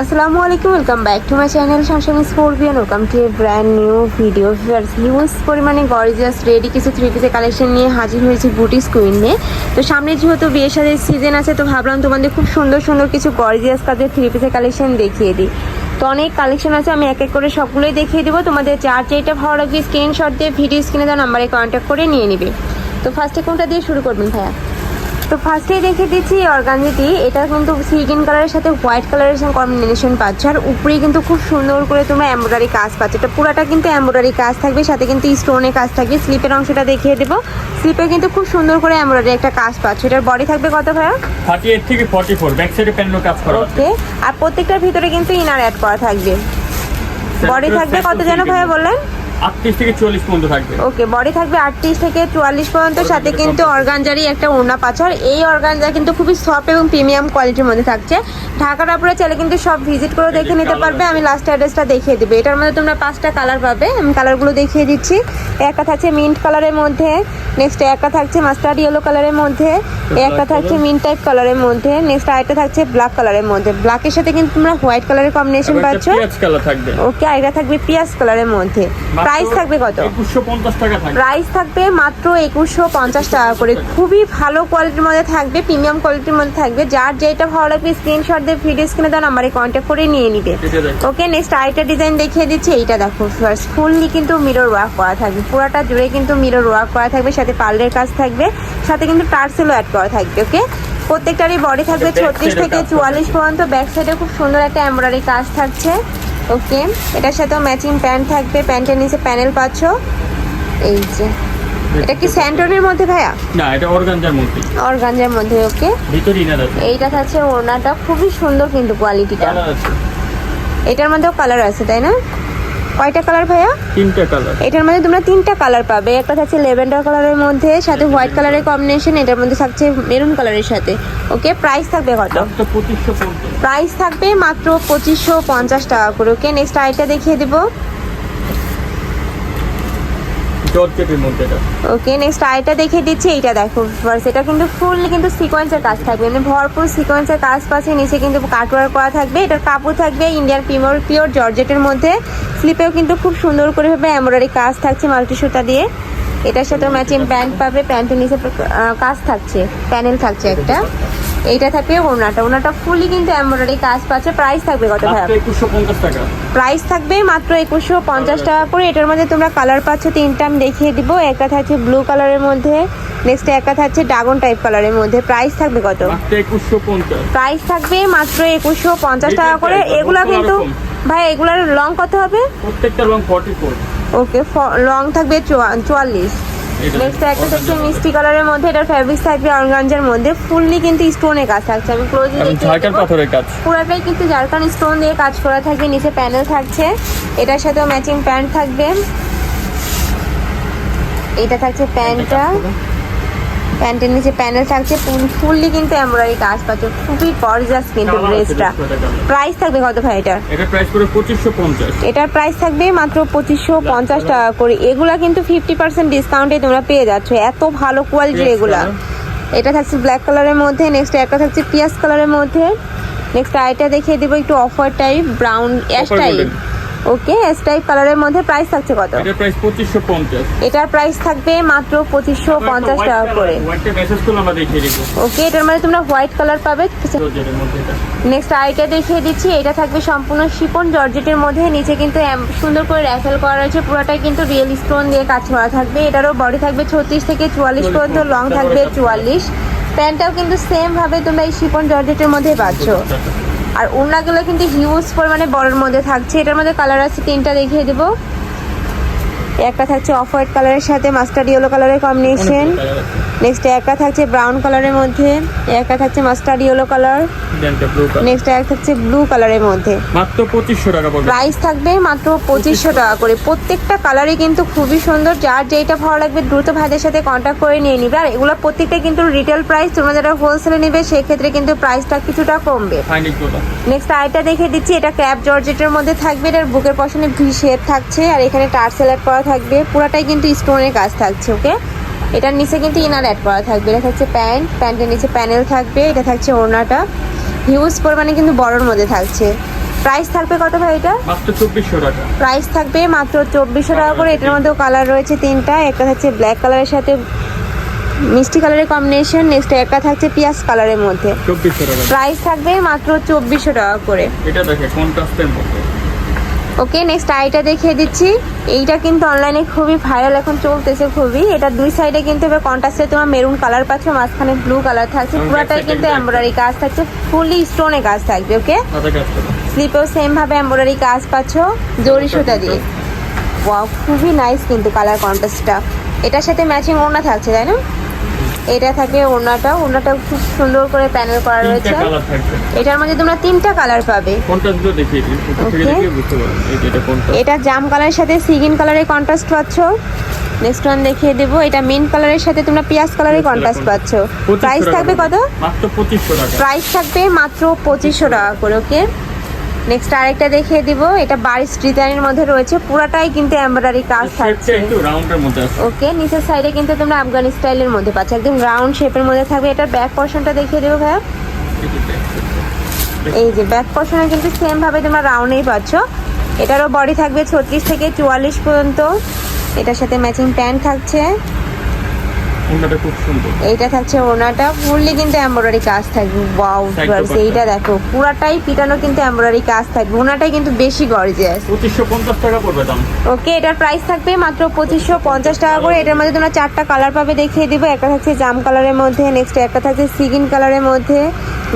আসসালামু আলাইকুম welcome back to my channel Shamsami scorpion welcome to a brand new video huge পরিমাণে gorgeous ready কিছু three পিসের collection নিয়ে হাজির হয়েছি বুটিস কুইন নিয়ে। তো সামনে যেহেতু বিয়ের সাথে সিজন আছে, তো ভাবলাম তোমাদের খুব সুন্দর সুন্দর কিছু গর্জিয়াস কাজের থ্রি পিসের কালেকশন দেখিয়ে দিই। তো অনেক কালেকশন আছে, আমি এক এক করে সবগুলোই দেখিয়ে দেবো। তোমাদের যার যেটা ভালো লাগবে স্ক্রিনশট দিয়ে ভিডিও স্ক্রিনে দেওয়া নাম্বারে কন্ট্যাক্ট করে নিয়ে নিবে। তো ফার্স্টে কোনটা দিয়ে শুরু করবেন ভাইয়া। তো ফার্স্টেই দেখে দিচ্ছি অর্গানজিটি এটা কিন্তু সিগিন কালারের সাথে হোয়াইট কালারের সঙ্গে কম্বিনেশন পাচ্ছ। আর উপরে কিন্তু খুব সুন্দর করে তোমরা এমব্রয়ডারি কাজ পাচ্ছ। এটা পুরাটা কিন্তু এমব্রয়ডারি কাজ থাকবে সাথে কিন্তু স্টোনে কাজ থাকবে। স্লিপের অংশটা দেখিয়ে দেবো। স্লিপে কিন্তু খুব সুন্দর করে এমব্রয়ডারি একটা কাজ পাচ্ছ। এটার বডি থাকবে কত ভাইয়া? থেকে ফর্টি ফোর ব্যাক সাইডে প্যানেল কাজ করা ওকে আর প্রত্যেকটার ভিতরে কিন্তু ইনার অ্যাড করা থাকবে। বডি থাকবে কত যেন ভাইয়া বললেন? আটত্রিশ থেকে চল্লিশ পর্যন্ত থাকবে। ওকে বডি থাকবে আটত্রিশ থেকে চুয়াল্লিশ পর্যন্ত সাথে কিন্তু অর্গানজারই একটা ওড়না পাচার এই অর্গানজা কিন্তু খুবই সফট এবং প্রিমিয়াম কোয়ালিটির মধ্যে থাকছে। ঢাকার আপনারা চাইলে কিন্তু সব ভিজিট করে দেখে নিতে পারবে। আমি লাস্ট অ্যাড্রেসটা দেখিয়ে দেবো। এটার মধ্যে তোমরা পাঁচটা কালার পাবে। আমি কালারগুলো দেখিয়ে দিচ্ছি। একটা থাকছে মিন্ট কালারের মধ্যে। নেক্সট একটা থাকছে মাস্টার্ড ইয়েলো কালারের মধ্যে। একটা থাকছে মিন্ট টাইপ কালারের মধ্যে। নেক্সট আরেকটা থাকছে ব্ল্যাক কালারের মধ্যে। ব্ল্যাকের সাথে কিন্তু তোমরা হোয়াইট কালারের কম্বিনেশন পাচ্ছ। ওকে আর এটা থাকবে পিয়াজ কালারের মধ্যে। প্রাইস থাকবে কত? একুশশো পঞ্চাশ টাকা থাকবে। প্রাইস থাকবে মাত্র একুশশো পঞ্চাশ টাকা করে। খুবই ভালো কোয়ালিটির মধ্যে থাকবে প্রিমিয়াম কোয়ালিটির মধ্যে থাকবে। যার যেটা ভালো লাগবে স্ক্রিনশট দিয়ে ভিডিও স্ক্রিনে দেওয়া নাম্বারে কন্ট্যাক্ট করে নিয়ে নিবে। ওকে নেক্সট আরেকটা ডিজাইন দেখিয়ে দিচ্ছি এইটা দেখো ফার্স্ট ফুললি কিন্তু মিরর ওয়ার্ক করা থাকবে। পুরোটা জুড়ে কিন্তু মিরর ওয়ার্ক করা থাকবে সাথে পার্লের কাজ থাকবে সাথে কিন্তু টার্সেলও অ্যাড করা থাকবে ওকে প্রত্যেকটারই বডি থাকবে ছত্রিশ থেকে চুয়াল্লিশ পর্যন্ত ব্যাক সাইডে খুব সুন্দর একটা এমব্রয়ডারি কাজ থাকছে। ওকে এটার সাথেও ম্যাচিং প্যান্ট থাকবে প্যান্টের নিচে প্যানেল পাচ্ছ। এই যে এটা কি স্যান্টনের মধ্যে ভাইয়া? না এটা অর্গানজার মধ্যে। অর্গানজার মধ্যে ওকে। ভিতরে ইনার আছে। এইটা থাকছে ওড়নাটা খুবই সুন্দর কিন্তু কোয়ালিটিটা এটার মধ্যেও কালার আছে তাই না? কয়টা কালার ভাইয়া? তিনটা কালার। এটার মধ্যে তোমরা তিনটা কালার পাবে। একটা থাকছে লেভেন্ডার কালারের মধ্যে সাথে হোয়াইট কালারের কম্বিনেশন এটার মধ্যে থাকছে মেরুন কালারের সাথে। ওকে প্রাইস থাকবে কত? প্রাইস থাকবে মাত্র পঁচিশশো পঞ্চাশ টাকা করে। ওকে নেক্সট আইটা দেখিয়ে দেবো। ওকে নেক্সট আইটা দেখিয়ে দিচ্ছি, এইটা দেখো। ফার্স্ট এটা কিন্তু ফুল কিন্তু সিকোয়েন্সের কাজ থাকবে। মানে ভরপুর সিকোয়েন্সের কাজ পাচ্ছে, নিচে কিন্তু কাটওয়ার করা থাকবে, এটার কাপড় থাকবে ইন্ডিয়ান পিওর পিওর জর্জেটের মধ্যে। স্লিপেও কিন্তু খুব সুন্দর করে ভাবে এমব্রয়ডারি কাজ থাকছে মাল্টি সুতা দিয়ে। এটার সাথে ম্যাচিং প্যান্ট পাবে প্যান্টের নিচে কাজ থাকছে প্যানেল থাকছে একটা। এইটা থাকবে ওনাটা ওনাটা ফুলি কিন্তু এমব্রয়ডারি কাজ পাচ্ছে। প্রাইস থাকবে কত ভাই টাকা। প্রাইস থাকবে মাত্র একুশশো পঞ্চাশ টাকা করে। এটার মধ্যে তোমরা কালার পাচ্ছ তিনটা আমি দেখিয়ে দিব। একটা থাকছে ব্লু কালারের মধ্যে। নেক্সট একটা থাকছে ড্রাগন টাইপ কালারের মধ্যে। প্রাইস থাকবে কত? প্রাইস থাকবে মাত্র একুশশো পঞ্চাশ টাকা করে। এগুলো কিন্তু ভাই এগুলার লং কত হবে? প্রত্যেকটা রং ফর্টি ফোর ওকে লং থাকবে চুয়া- চুয়াল্লিশ। নেক্সট একটা থাকছে মিষ্টি কালারের মধ্যে এটার ফ্যাব্রিক থাকবে অর্গানজার মধ্যে। ফুললি কিন্তু স্টোনে কাজ থাকছে। আমি ক্লোজলি এবং ঝাড়খান পাথরের কাজ। পুরোটাই কিন্তু জারকান স্টোন দিয়ে কাজ করা থাকবে নিচে প্যানেল থাকছে। এটার সাথেও ম্যাচিং প্যান্ট থাকবে। এটা থাকছে প্যান্টটা প্যান্টের নিচে প্যানেল থাকছে ফুললি কিন্তু এমব্রয়ডারি কাজ পাচ্ছে। খুবই গর্জাস কিন্তু ড্রেসটা। প্রাইস থাকবে কত ভাই এটার এটা প্রাইস করে পঁচিশশো পঞ্চাশ। এটার প্রাইস থাকবে মাত্র পঁচিশশো পঞ্চাশ টাকা করে। এগুলা কিন্তু ফিফটি পার্সেন্ট ডিসকাউন্টে তোমরা পেয়ে যাচ্ছ। এত ভালো কোয়ালিটির এগুলা। এটা থাকছে ব্ল্যাক কালারের মধ্যে নেক্সট একটা থাকছে পিয়াজ কালারের মধ্যে। নেক্সট আইটা দেখিয়ে দেবো একটু offer type brown ash type. Okay ash type কালারের মধ্যে প্রাইস থাকছে কত? এটা প্রাইস পঁচিশশো পঞ্চাশ। এটার প্রাইস থাকবে মাত্র পঁচিশশো পঞ্চাশ টাকা করে। হোয়াইটটা মেসেজ করলে আমরা দেখিয়ে দিব। ওকে এটার মধ্যে তোমরা হোয়াইট কালার পাবে। নেক্সট আইটা দেখিয়ে দিচ্ছি এটা থাকবে সম্পূর্ণ শিপন জর্জেটের মধ্যে নিচে কিন্তু সুন্দর করে র্যাফেল করা রয়েছে পুরোটাই কিন্তু রিয়েল স্টোন দিয়ে কাজ করা থাকবে। এটারও বডি থাকবে ছত্রিশ থেকে চুয়াল্লিশ পর্যন্ত লং থাকবে চুয়াল্লিশ। প্যান্টটাও কিন্তু সেম ভাবে তোমরা এই শিপন জর্জেটের মধ্যে পাচ্ছ। আর ওড়নাগুলো কিন্তু হিউজ পরিমাণে বড়ের মধ্যে থাকছে। এটার মধ্যে কালার আছে তিনটা দেখিয়ে দেবো। একটা থাকছে অফ হোয়াইট কালারের সাথে মাস্টার্ড ইয়েলো কালারের কম্বিনেশন নেক্সট একটা থাকছে ব্রাউন কালারের মধ্যে একটা থাকছে মাস্টার্ড ইয়েলো কালার। নেক্সট একটা থাকছে ব্লু কালারের মধ্যে। মাত্র পঁচিশশো টাকা পড়বে। প্রাইস থাকবে মাত্র পঁচিশশো টাকা করে। প্রত্যেকটা কালারই কিন্তু খুবই সুন্দর। যার যেটা ভালো লাগবে দ্রুত ভাইদের সাথে কন্ট্যাক্ট করে নিয়ে নিবে। আর এগুলো প্রত্যেকটা কিন্তু রিটেল প্রাইস তোমরা যারা হোলসেলে নিবে সেক্ষেত্রে কিন্তু প্রাইসটা কিছুটা কমবে। নেক্সট আইটা দেখে দিচ্ছি এটা ক্যাপ জর্জেটের মধ্যে থাকবে। এটার বুকের পশনে ভি শেপ থাকছে। আর এখানে টার্সেল অ্যাড করা থাকবে পুরাটাই কিন্তু স্টোনের কাজ থাকছে ওকে এটার নিচে কিন্তু ইনার অ্যাড করা থাকবে এটা থাকছে প্যান্ট প্যান্টের নিচে প্যানেল থাকবে এটা থাকছে ওড়নাটা। হিউজ পরিমাণে কিন্তু বড়োর মধ্যে থাকছে। প্রাইস থাকবে কত ভাই এটা? মাত্র চব্বিশশো টাকা। প্রাইস থাকবে মাত্র চব্বিশশো টাকা করে এটার মধ্যেও কালার রয়েছে তিনটা একটা থাকছে ব্ল্যাক কালারের সাথে মিষ্টি কালারের কম্বিনেশন নেক্সট একটা থাকছে পিঁয়াজ কালারের মধ্যে। চব্বিশশো টাকা। প্রাইস থাকবে মাত্র চব্বিশশো টাকা করে। এটা দেখে কন্ট্রাস্টের মধ্যে। ওকে নেক্সট আইটা দেখিয়ে দিচ্ছি। এইটা কিন্তু অনলাইনে খুবই ভাইরাল এখন চলতেছে খুবই। এটা দুই সাইডে কিন্তু এবার কন্ট্রাস্টে তোমার মেরুন কালার পাচ্ছ মাঝখানে ব্লু কালার থাকছে। পুরাটাই কিন্তু এমব্রয়ডারি কাজ থাকছে। ফুলি স্টোনে কাজ থাকবে ওকে স্লিপেও সেম ভাবে এমব্রয়ডারি কাজ পাচ্ছ জরি সুতা দিয়ে। ওয়াও খুবই নাইস কিন্তু কালার কন্ট্রাস্টটা এটার সাথে ম্যাচিং ওড়না থাকছে তাই না? এটা থাকে ওড়নাটা। ওড়নাটা খুব সুন্দর করে প্যানেল করা রয়েছে। এটার মধ্যে তোমরা তিনটা কালার পাবে। এটা জাম কালারের সাথে সিগিন কালারের কন্ট্রাস্ট পাচ্ছ। নেক্সট ওয়ান দেখিয়ে দেবো। এটা মিন্ট কালারের সাথে তোমরা পিয়াজ কালারের কন্ট্রাস্ট পাচ্ছ। প্রাইস থাকবে কত? মাত্র পঁচিশশো টাকা। প্রাইস থাকবে মাত্র পঁচিশশো টাকা করে ওকে নেক্সট আরেকটা দেখিয়ে দিব। এটা বারিশ ডিজাইনের মধ্যে রয়েছে। পুরাটাই কিন্তু এমব্রয়ডারি কাজ থাকছে। একটু রাউন্ডের মধ্যে আছে। ওকে নিচের সাইডে কিন্তু তোমরা আফগানি স্টাইলের মধ্যে পাচ্ছ। একদম রাউন্ড শেপের মধ্যে থাকবে। এটার ব্যাক পোর্শনটা দেখিয়ে দেবো ভাইয়া। এই যে back. এই যে ব্যাক পোর্শনে কিন্তু সেম ভাবে তোমরা রাউন্ডেই পাচ্ছ। এটারও বডি থাকবে ছত্রিশ থেকে চুয়াল্লিশ পর্যন্ত। এটার সাথে ম্যাচিং প্যান্ট থাকছে। ওনাটা খুব সুন্দর। এইটা থাকছে ওনাটা। ফুললি কিন্তু এমব্রয়ডারি কাজ থাকবে। ওয়াও Side এইটা দেখো। পুরাটাই পিটানো কিন্তু এমব্রয়ডারি কাজ থাকবে। ওনাটাই কিন্তু বেশি গর্জিয়াস পঁচিশশো পঞ্চাশ টাকা পড়বে দাম। ওকে এটার প্রাইস থাকবে মাত্র পঁচিশশো পঞ্চাশ টাকা করে। এটার মধ্যে তোমরা চারটা কালার পাবে দেখিয়ে দিব। একটা থাকছে জাম কালারের মধ্যে নেক্সট একটা থাকছে সিগিন কালারের মধ্যে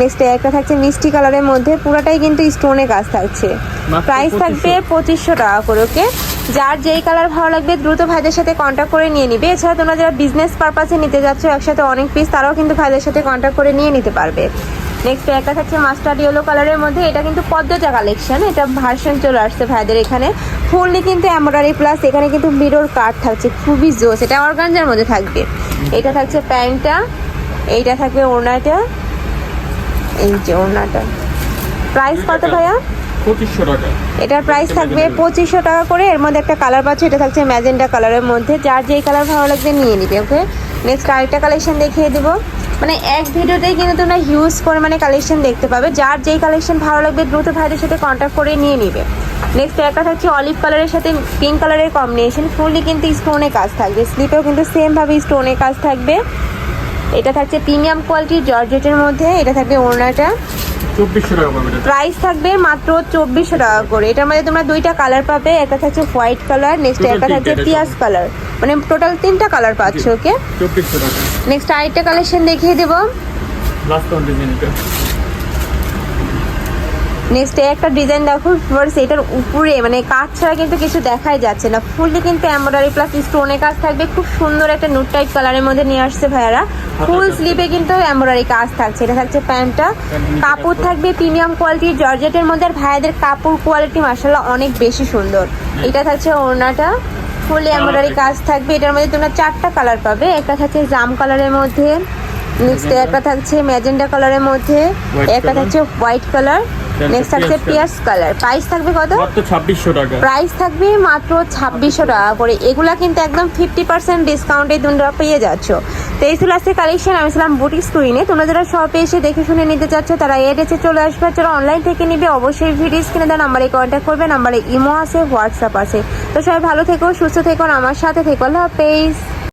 নেক্সট একটা থাকছে মিষ্টি কালারের মধ্যে। পুরাটাই কিন্তু স্টোনে কাজ থাকছে। প্রাইস থাকবে 2500 পঁচিশশো টাকা করে ওকে? যার যেই কালার ভালো লাগবে দ্রুত ভাইদের সাথে কন্ট্যাক্ট করে নিয়ে নিবে। এছাড়া তোমরা যারা বিজনেস পারপাসে নিতে যাচ্ছ, একসাথে অনেক পিস তারাও কিন্তু ভাইদের সাথে কন্ট্যাক্ট করে নিয়ে নিতে পারবে। নেক্সট একটা থাকছে মাস্টার্ড ইয়েলো কালারের মধ্যে। এটা কিন্তু পদ্মজা কালেকশন এটা ভার্সন চলে আসছে ভাইদের এখানে। ফুললি কিন্তু এমব্রয়ডারি প্লাস এখানে কিন্তু মিরর কাট থাকছে, খুবই জোস। এটা অর্গানজার মধ্যে থাকবে। এটা থাকছে প্যান্টটা, এইটা থাকবে ওড়নাটা। এই যে ওড়নাটা। প্রাইস কত ভাইয়া? পঁচিশশো টাকা। এটার প্রাইস থাকবে পঁচিশশো টাকা করে। এর মধ্যে একটা কালার পাচ্ছে এটা থাকছে ম্যাজেন্টা কালারের মধ্যে। যার যেই কালার ভালো লাগবে নিয়ে নিবে ওকে নেক্সট আরেকটা কালেকশন দেখিয়ে দেবো। মানে এক ভিডিওতেই কিন্তু তোমরা হিউজ পরিমাণে কালেকশন দেখতে পাবে। যার যেই কালেকশন ভালো লাগবে দ্রুত ভাইদের সাথে কন্ট্যাক্ট করে নিয়ে নিবে। নেক্সট একটা থাকছে অলিভ কালারের সাথে পিঙ্ক কালারের কম্বিনেশন ফুললি কিন্তু স্টোনে কাজ থাকবে। স্লিপেও কিন্তু সেমভাবে স্টোনে কাজ থাকবে। এটা থাকছে প্রিমিয়াম কোয়ালিটির জর্জেটের মধ্যে। এটা থাকবে ওড়নাটা। প্রাইস থাকবে মাত্র চব্বিশশো টাকা করে। এটার মধ্যে তোমরা দুইটা কালার পাবে একটা থাকছে হোয়াইট কালার নেক্সট একটা থাকছে পিয়াজ কালার মানে টোটাল তিনটা কালার পাচ্ছ ওকে নেক্সট আরেকটা কালেকশন দেখিয়ে দেবো। লাস্ট নেক্সট একটা ডিজাইন দেখো ফার্স্ট এটার উপরে মানে কাজ ছাড়া কিন্তু কিছু দেখাই যাচ্ছে না। ফুললি কিন্তু এমব্রয়ডারি প্লাস স্টোনে কাজ থাকবে। খুব সুন্দর একটা নুট টাইপ কালারের মধ্যে নিয়ে আসছে ভাইয়ারা। ফুল স্লিপে কিন্তু এমব্রয়ডারি কাজ থাকছে। এটা থাকছে প্যান্টটা। কাপড় থাকবে প্রিমিয়াম কোয়ালিটির জর্জেটের মধ্যে। আর ভাইয়াদের কাপড় কোয়ালিটি মাসাল্লাহ অনেক বেশি সুন্দর। এটা থাকছে ওড়নাটা। ফুললি এমব্রয়ডারি কাজ থাকবে। এটার মধ্যে তোমরা চারটা কালার পাবে। একটা থাকছে জাম কালারের মধ্যে। নেক্সট একটা থাকছে ম্যাজেন্ডা কালারের মধ্যে। একটা. থাকছে হোয়াইট কালার নেক্সট থাকছে কালার প্রাইস থাকবে কত? মাত্র টাকা। প্রাইস থাকবে মাত্র ছাব্বিশশো টাকা করে। এগুলা কিন্তু একদম ফিফটি পার্সেন্ট ডিসকাউন্টে তোমরা পেয়ে যাচ্ছ। তো এই ছিল আজকে কালেকশন আমি ছিলাম বুটিক স্ক্রিনে তোমরা যারা শপে এসে দেখে শুনে নিতে চাচ্ছ তারা চলে আসবে যারা অনলাইন থেকে নিবে অবশ্যই ভিডিও স্ক্রিনে দেওয়া নাম্বারে কন্ট্যাক্ট করবে। নাম্বারে ইমো আছে হোয়াটসঅ্যাপ আছে। তো সবাই ভালো থেকো সুস্থ থেকো আমার সাথে থেকো। আল্লাহ হাফেজ।